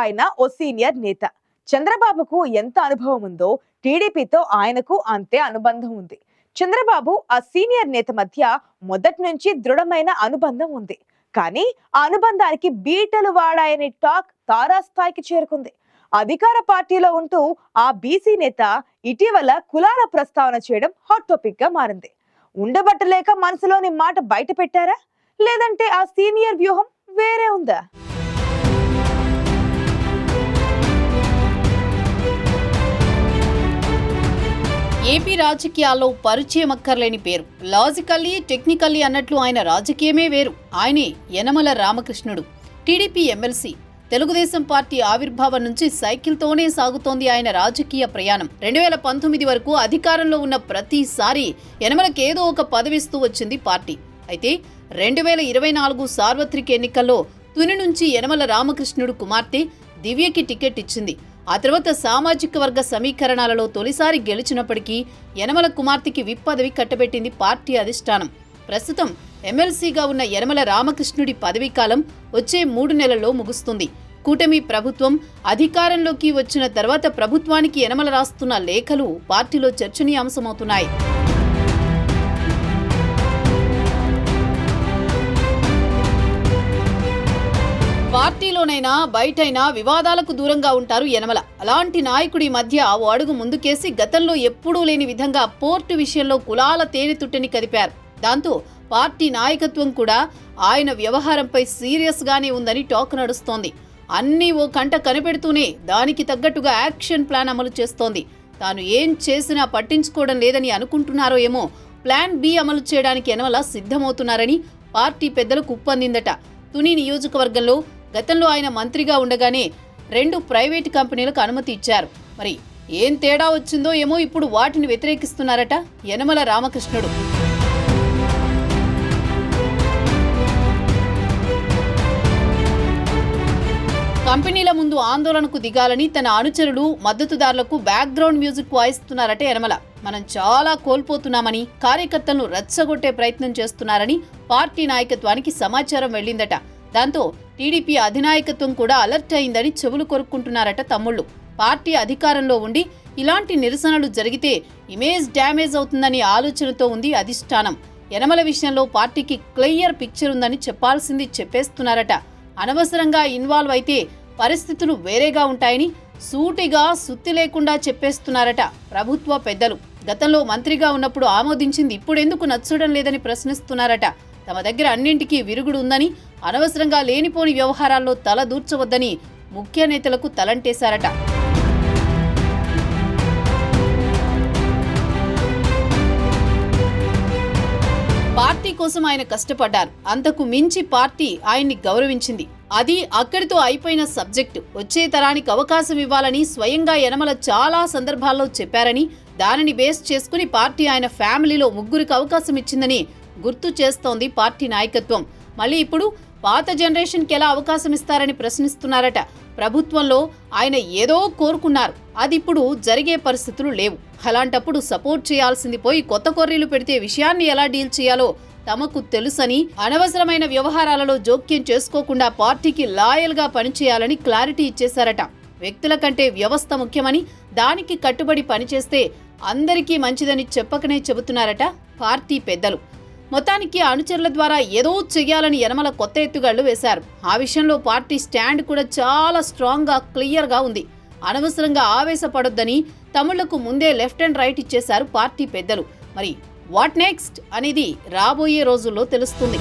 ఆయన ఓ సీనియర్ నేత. చంద్రబాబుకు ఎంత అనుభవం ఉందో టీడీపీతో ఆయనకు అంతే అనుబంధం ఉంది. చంద్రబాబు ఆ సీనియర్ నేత మధ్య మొదటి నుంచి దృఢమైన అనుబంధం ఉంది. కానీ ఆ అనుబంధానికి బీటలు వాడాయనే టాక్ తారాస్థాయికి చేరుకుంది. అధికార పార్టీలో ఉంటూ ఆ బీసీ నేత ఇటీవల కులాల ప్రస్తావన చేయడం హాట్ టాపిక్గా మారింది. ఉండబట్టలేక మనసులోని మాట బయట పెట్టారా లేదంటే ఆ సీనియర్ వ్యూహం వేరే ఉందా? ఏపీ రాజకీయాల్లో పరిచయం అక్కర్లేని పేరు. లాజికల్లీ టెక్నికల్లీ అన్నట్లు ఆయన రాజకీయమే వేరు. ఆయనే Yanamala Ramakrishnudu. TDP MLC. Telugu Desam party ఆవిర్భావం నుంచి సైకిల్తోనే సాగుతోంది ఆయన రాజకీయ ప్రయాణం. రెండు వేల పంతొమ్మిది వరకు అధికారంలో ఉన్న ప్రతిసారి యనమలకు ఏదో ఒక పదవిస్తూ వచ్చింది పార్టీ. అయితే రెండు వేల ఇరవై నాలుగు సార్వత్రిక ఎన్నికల్లో తుని నుంచి యనమల రామకృష్ణుడు కుమార్తె దివ్యకి టికెట్ ఇచ్చింది. ఆ తర్వాత సామాజిక వర్గ సమీకరణాలలో తొలిసారి గెలిచినప్పటికీ యనమల కుమార్తెకి విప్ పదవి కట్టబెట్టింది పార్టీ అధిష్టానం. ప్రస్తుతం ఎమ్మెల్సీగా ఉన్న యనమల రామకృష్ణుడి పదవీకాలం వచ్చే మూడు నెలల్లో ముగుస్తుంది. కూటమి ప్రభుత్వం అధికారంలోకి వచ్చిన తర్వాత ప్రభుత్వానికి యనమల రాస్తున్న లేఖలు పార్టీలో చర్చనీయాంశమవుతున్నాయి. ఇంట్లోనైనా బయటైనా వివాదాలకు దూరంగా ఉంటారు యనమల. అలాంటి నాయకుడి మధ్య ఓ అడుగు ముందుకేసి గతంలో ఎప్పుడూ లేని విధంగా పోర్టు విషయంలో కులాల తేనెతుట్టని కదిపారు. దాంతో పార్టీ నాయకత్వం కూడా ఆయన వ్యవహారంపై సీరియస్గానే ఉందని టాక్ నడుస్తోంది. అన్నీ ఓ కంట కనిపెడుతూనే దానికి తగ్గట్టుగా యాక్షన్ ప్లాన్ అమలు చేస్తోంది. తాను ఏం చేసినా పట్టించుకోవడం లేదని అనుకుంటున్నారో ఏమో ప్లాన్ బి అమలు చేయడానికి యనమల సిద్ధమవుతున్నారని పార్టీ పెద్దలకు ఉప్పందిందట తుని నియోజకవర్గంలో గతంలో ఆయన మంత్రిగా ఉండగానే రెండు ప్రైవేటు కంపెనీలకు అనుమతి ఇచ్చారు. మరి ఏం తేడా వచ్చిందో ఏమో ఇప్పుడు వాటిని వ్యతిరేకిస్తున్నారట యనమల రామకృష్ణుడు. కంపెనీల ముందు ఆందోళనకు దిగాలని తన అనుచరులు మద్దతుదారులకు బ్యాక్గ్రౌండ్ మ్యూజిక్ వాయిస్తున్నారట యనమల. మనం చాలా కోల్పోతున్నామని కార్యకర్తలను రెచ్చగొట్టే ప్రయత్నం చేస్తున్నారని పార్టీ నాయకత్వానికి సమాచారం వెళ్ళిందట. దాంతో టీడీపీ అధినాయకత్వం కూడా అలర్ట్ అయిందని చెవులు కొరుక్కుంటున్నారట తమ్ముళ్ళు. పార్టీ అధికారంలో ఉండి ఇలాంటి నిరసనలు జరిగితే ఇమేజ్ డ్యామేజ్ అవుతుందని ఆలోచనతో ఉంది అధిష్టానం. యనమల విషయంలో పార్టీకి క్లియర్ పిక్చర్ ఉందని చెప్పాల్సింది చెప్పేస్తున్నారట. అనవసరంగా ఇన్వాల్వ్ అయితే పరిస్థితులు వేరేగా ఉంటాయని సూటిగా సుత్తి లేకుండా చెప్పేస్తున్నారట ప్రభుత్వ పెద్దలు. గతంలో మంత్రిగా ఉన్నప్పుడు ఆమోదించింది ఇప్పుడెందుకు నచ్చడం లేదని ప్రశ్నిస్తున్నారట. తమ దగ్గర అన్నింటికీ విరుగుడు ఉందని అనవసరంగా లేనిపోని వ్యవహారాల్లో తల దూర్చవద్దని ముఖ్య నేతలకు తలంటేశారట. పార్టీ కోసం ఆయన కష్టపడ్డారు. అంతకు మించి పార్టీ ఆయన్ని గౌరవించింది. అది అక్కడితో అయిపోయిన సబ్జెక్టు. వచ్చే తరానికి అవకాశం ఇవ్వాలని స్వయంగా యనమల చాలా సందర్భాల్లో చెప్పారని దానిని బేస్ చేసుకుని పార్టీ ఆయన ఫ్యామిలీలో ముగ్గురికి అవకాశం ఇచ్చిందని గుర్తు చేస్తోంది పార్టీ నాయకత్వం. మళ్ళీ ఇప్పుడు పాత జనరేషన్కి ఎలా అవకాశం ఇస్తారని ప్రశ్నిస్తున్నారట. ప్రభుత్వంలో ఆయన ఏదో కోరుకున్నారు. అది ఇప్పుడు జరిగే పరిస్థితులు లేవు. అలాంటప్పుడు సపోర్ట్ చేయాల్సింది పోయి కొత్త కొర్రీలు పెడితే విషయాన్ని ఎలా డీల్ చేయాలో తమకు తెలుసని అనవసరమైన వ్యవహారాలలో జోక్యం చేసుకోకుండా పార్టీకి లాయల్గా పనిచేయాలని క్లారిటీ ఇచ్చేశారట. వ్యక్తుల కంటే వ్యవస్థ ముఖ్యమని దానికి కట్టుబడి పనిచేస్తే అందరికీ మంచిదని చెప్పకనే చెబుతున్నారట పార్టీ పెద్దలు. మొత్తానికి అనుచరుల ద్వారా ఏదో చెయ్యాలని యనమల కొత్త ఎత్తుగళ్ళు వేశారు. ఆ విషయంలో పార్టీ స్టాండ్ కూడా చాలా స్ట్రాంగ్గా క్లియర్గా ఉంది. అనవసరంగా ఆవేశపడొద్దని తమిళ్ళకు ముందే లెఫ్ట్ అండ్ రైట్ ఇచ్చేశారు పార్టీ పెద్దలు. మరి వాట్ నెక్స్ట్? అనేది రాబోయే రోజుల్లో తెలుస్తుంది.